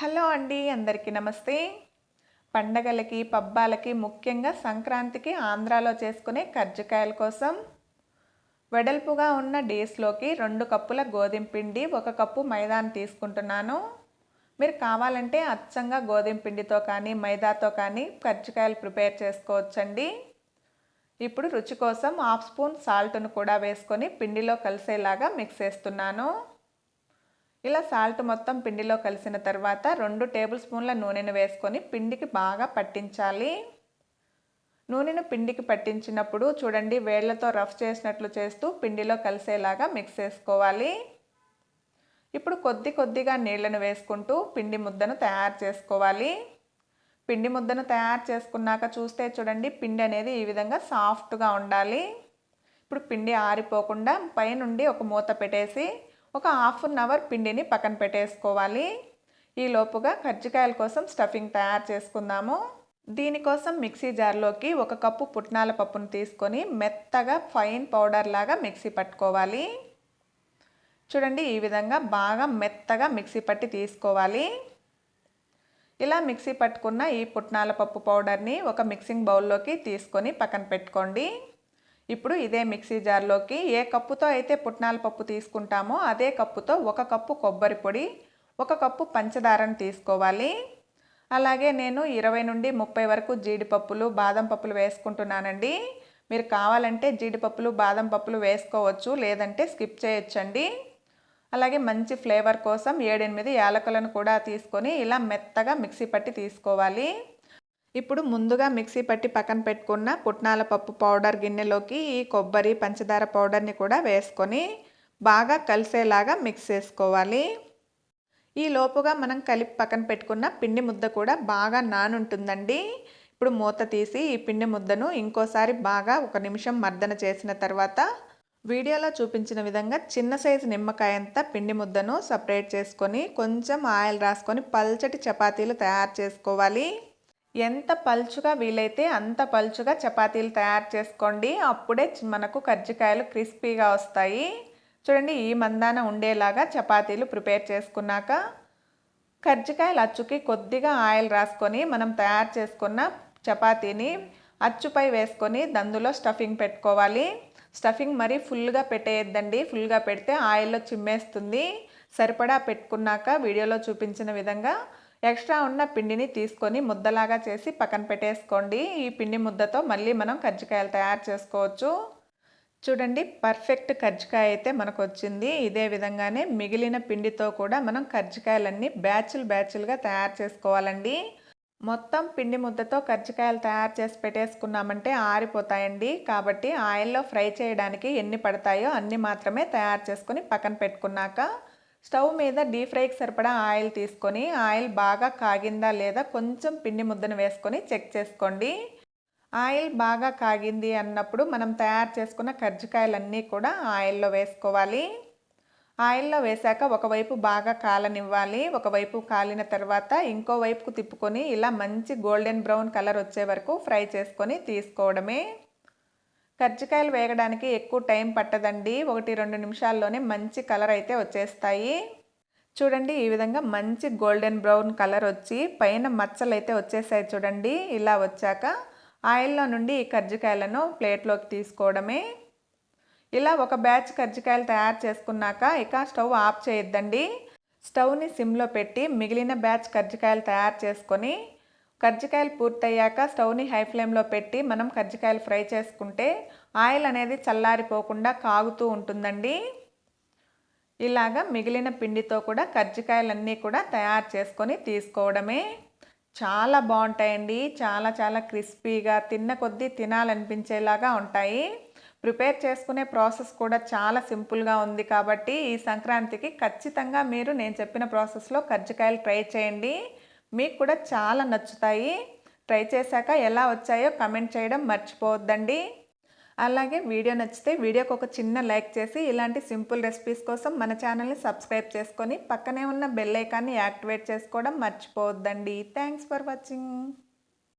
Hello అండి అందరికీ నమస్తే. పండగలకి పబ్బాలకి ముఖ్యంగా సంక్రాంతికి ఆంధ్రాలో చేసుకునే కర్జికాయల కోసం వెడల్పుగా ఉన్న డేస్లోకి రెండు కప్పుల గోధుమ పిండి ఒక కప్పు మైదాని తీసుకుంటున్నాను. మీరు కావాలంటే అచ్చంగా గోధుమ పిండితో కానీ మైదాతో కానీ కర్జికాయలు ప్రిపేర్ చేసుకోవచ్చండి. ఇప్పుడు రుచి కోసం హాఫ్ స్పూన్ సాల్ట్ను కూడా వేసుకొని పిండిలో కలిసేలాగా మిక్స్ చేస్తున్నాను. ఇలా సాల్ట్ మొత్తం పిండిలో కలిసిన తర్వాత రెండు టేబుల్ స్పూన్ల నూనెను వేసుకొని పిండికి బాగా పట్టించాలి. నూనెను పిండికి పట్టించినప్పుడు చూడండి వేళ్ళతో రఫ్ చేసినట్లు చేస్తూ పిండిలో కలిసేలాగా మిక్స్ చేసుకోవాలి. ఇప్పుడు కొద్ది కొద్దిగా నీళ్ళను వేసుకుంటూ పిండి ముద్దను తయారు చేసుకోవాలి. పిండి ముద్దను తయారు చేసుకున్నాక చూస్తే చూడండి పిండి అనేది ఈ విధంగా సాఫ్ట్గా ఉండాలి. ఇప్పుడు పిండి ఆరిపోకుండా పైనుండి ఒక మూత పెట్టేసి ఒక హాఫ్ అన్ అవర్ పిండిని పక్కన పెట్టేసుకోవాలి. ఈ లోపుగా కజ్జికాయల కోసం స్టఫింగ్ తయారు చేసుకుందాము. దీనికోసం మిక్సీ జార్లోకి ఒక కప్పు పుట్నాల పప్పును తీసుకొని మెత్తగా ఫైన్ పౌడర్ లాగా మిక్సీ పట్టుకోవాలి. చూడండి ఈ విధంగా బాగా మెత్తగా మిక్సీ పట్టి తీసుకోవాలి. ఇలా మిక్సీ పట్టుకున్న ఈ పుట్నాల పప్పు పౌడర్ని ఒక మిక్సింగ్ బౌల్లోకి తీసుకొని పక్కన పెట్టుకోండి. ఇప్పుడు ఇదే మిక్సీ జార్లోకి ఏ కప్పుతో అయితే పుట్నాల పప్పు తీసుకుంటామో అదే కప్పుతో ఒక కప్పు కొబ్బరి పొడి ఒక కప్పు పంచదారను తీసుకోవాలి. అలాగే నేను ఇరవై నుండి ముప్పై వరకు జీడిపప్పులు బాదం పప్పులు వేసుకుంటున్నానండి. మీరు కావాలంటే జీడిపప్పులు బాదం పప్పులు వేసుకోవచ్చు లేదంటే స్కిప్ చేయొచ్చండి. అలాగే మంచి ఫ్లేవర్ కోసం ఏడెనిమిది యాలకులను కూడా తీసుకొని ఇలా మెత్తగా మిక్సీ పట్టి తీసుకోవాలి. ఇప్పుడు ముందుగా మిక్సీ పట్టి పక్కన పెట్టుకున్న పుట్నాల పప్పు పౌడర్ గిన్నెలోకి ఈ కొబ్బరి పంచదార పౌడర్ని కూడా వేసుకొని బాగా కలిసేలాగా మిక్స్ చేసుకోవాలి. ఈ లోపుగా మనం కలిపి పక్కన పెట్టుకున్న పిండి ముద్ద కూడా బాగా నానుంటుందండి. ఇప్పుడు మూత తీసి ఈ పిండి ముద్దను ఇంకోసారి బాగా ఒక నిమిషం మర్దన చేసిన తర్వాత వీడియోలో చూపించిన విధంగా చిన్న సైజు నిమ్మకాయంతా పిండి ముద్దను సపరేట్ చేసుకొని కొంచెం ఆయిల్ రాసుకొని పల్చటి చపాతీలు తయారు చేసుకోవాలి. ఎంత పలుచుగా వీలైతే అంత పలుచుగా చపాతీలు తయారు చేసుకోండి. అప్పుడే మనకు కజ్జికాయలు క్రిస్పీగా వస్తాయి. చూడండి ఈ మందాన ఉండేలాగా చపాతీలు ప్రిపేర్ చేసుకున్నాక కజ్జికాయలు అచ్చుకి కొద్దిగా ఆయిల్ రాసుకొని మనం తయారు చేసుకున్న చపాతీని అచ్చుపై వేసుకొని దందులో స్టఫింగ్ పెట్టుకోవాలి. స్టఫింగ్ మరీ ఫుల్గా పెట్టేయద్దండి. ఫుల్గా పెడితే ఆయిల్లో చిమ్మేస్తుంది. సరిపడా పెట్టుకున్నాక వీడియోలో చూపించిన విధంగా ఎక్స్ట్రా ఉన్న పిండిని తీసుకొని ముద్దలాగా చేసి పక్కన పెట్టేసుకోండి. ఈ పిండి ముద్దతో మళ్ళీ మనం కజ్జికాయలు తయారు చేసుకోవచ్చు. చూడండి పర్ఫెక్ట్ కజ్జికాయ అయితే మనకు వచ్చింది. ఇదే విధంగానే మిగిలిన పిండితో కూడా మనం కజ్జికాయలన్నీ బ్యాచులు బ్యాచులుగా తయారు చేసుకోవాలండి. మొత్తం పిండి ముద్దతో కజ్జికాయలు తయారు చేసి పెట్టేసుకున్నామంటే ఆరిపోతాయండి. కాబట్టి ఆయిల్లో ఫ్రై చేయడానికి ఎన్ని పడతాయో అన్ని మాత్రమే తయారు చేసుకొని పక్కన పెట్టుకున్నాక స్టవ్ మీద డీప్ ఫ్రైకి సరిపడా ఆయిల్ తీసుకొని ఆయిల్ బాగా కాగిందా లేదా కొంచెం పిండి ముద్దను వేసుకొని చెక్ చేసుకోండి. ఆయిల్ బాగా కాగింది అన్నప్పుడు మనం తయారు చేసుకున్న కజ్జికాయలన్నీ కూడా ఆయిల్లో వేసుకోవాలి. ఆయిల్లో వేశాక ఒకవైపు బాగా కాలనివ్వాలి ఒకవైపు కాలిన తర్వాత ఇంకో వైపుకు తిప్పుకొని ఇలా మంచి గోల్డెన్ బ్రౌన్ కలర్ వచ్చే వరకు ఫ్రై చేసుకొని తీసుకోవడమే. కజ్జికాయలు వేగడానికి ఎక్కువ టైం పట్టదండి. ఒకటి రెండు నిమిషాల్లోనే మంచి కలర్ అయితే వచ్చేస్తాయి. చూడండి ఈ విధంగా మంచి గోల్డెన్ బ్రౌన్ కలర్ వచ్చి పైన మచ్చలు అయితే వచ్చేసాయి చూడండి. ఇలా వచ్చాక ఆయిల్లో నుండి ఈ కజ్జికాయలను ప్లేట్లోకి తీసుకోవడమే. ఇలా ఒక బ్యాచ్ కజ్జికాయలు తయారు చేసుకున్నాక ఇక స్టవ్ ఆఫ్ చేయొద్దండి. స్టవ్ని సిమ్లో పెట్టి మిగిలిన బ్యాచ్ కజ్జికాయలు తయారు చేసుకొని కజ్జికాయలు పూర్తయ్యాక స్టవ్ని హై ఫ్లేమ్లో పెట్టి మనం కజ్జికాయలు ఫ్రై చేసుకుంటే ఆయిల్ అనేది చల్లారిపోకుండా కాగుతూ ఉంటుందండి. ఇలాగా మిగిలిన పిండితో కూడా కజ్జికాయలన్నీ కూడా తయారు చేసుకొని తీసుకోవడమే. చాలా బాగుంటాయండి. చాలా చాలా క్రిస్పీగా తిన్న కొద్దీ తినాలనిపించేలాగా ఉంటాయి. ప్రిపేర్ చేసుకునే ప్రాసెస్ కూడా చాలా సింపుల్గా ఉంది కాబట్టి ఈ సంక్రాంతికి ఖచ్చితంగా మీరు నేను చెప్పిన ప్రాసెస్లో కజ్జికాయలు ట్రై చేయండి. మీకు కూడా చాలా నచ్చుతాయి. ట్రై చేశాక ఎలా వచ్చాయో కమెంట్ చేయడం మర్చిపోవద్దండి. అలాగే వీడియో నచ్చితే వీడియోకి ఒక చిన్న లైక్ చేసి ఇలాంటి సింపుల్ రెసిపీస్ కోసం మన ఛానల్ని సబ్స్క్రైబ్ చేసుకొని పక్కనే ఉన్న బెల్ ఐకాన్ని యాక్టివేట్ చేసుకోవడం మర్చిపోవద్దండి. Thanks for watching.